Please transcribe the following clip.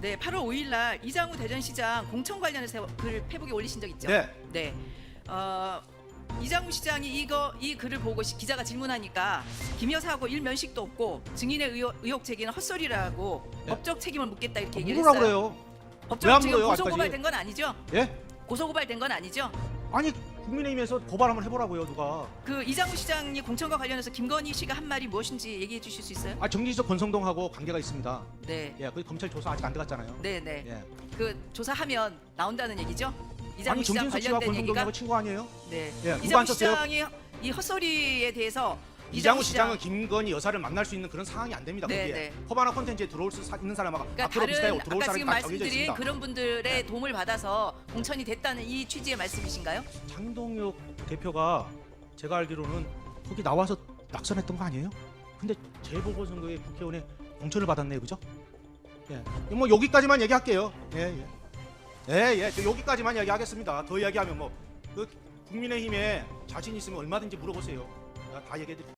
네, 8월 5일 날 이장우 대전시장 공천 관련해서 글 페북에 올리신 적 있죠? 네. 네. 어, 이장우 시장이 이거 이 글을 보고 시- 기자가 질문하니까 김 여사하고 일면식도 없고 증인의 의혹, 의혹 제기는 헛소리라고 네. 법적 책임을 묻겠다 이렇게 얘기를 물으라 했어요. 그래요. 왜안 법적 지금 물어요, 고소 아직까지? 고발된 건 아니죠? 예? 고소 고발된 건 아니죠? 아니 국민의힘에서 고발 한번 해보라고요 누가. 그 이장우 시장이 공천과 관련해서 김건희 씨가 한 말이 무엇인지 얘기해 주실 수 있어요? 아 정진석 권성동하고 관계가 있습니다. 네. 예, 그 검찰 조사 아직 안 들어갔잖아요. 네, 네. 예. 그 조사하면 나온다는 얘기죠? 이장우 아니 시장 정진석 씨와 관련된 얘기가 권성동하고 친구 아니에요? 네. 예, 누가 이장우? 시장이 이 헛소리에 대해서 이장우 시장은 김건희 여사를 만날 수 있는 그런 상황이 안 됩니다. 네, 거기에 네. 허바나 콘텐츠에 들어올 수 사- 있는 사람하고 그러니까 앞으로 비슷하게 들어올 아까 사람이 지금 다 정해져 말씀드린 있습니다. 네. 그런 분들의 도움을 받아서 공천이 됐다는 이 취지의 말씀이신가요? 장동혁 대표가 제가 알기로는 거기 나와서 낙선했던 거 아니에요? 근데 재보궐선거에 국회의원에 공천을 받았네요, 그죠? 예, 뭐 여기까지만 얘기할게요. 예, 예, 예, 예, 저 여기까지만 얘기하겠습니다. 더 이야기하면 뭐 그 국민의힘에 자신 있으면 얼마든지 물어보세요. 다 얘기해드릴게요.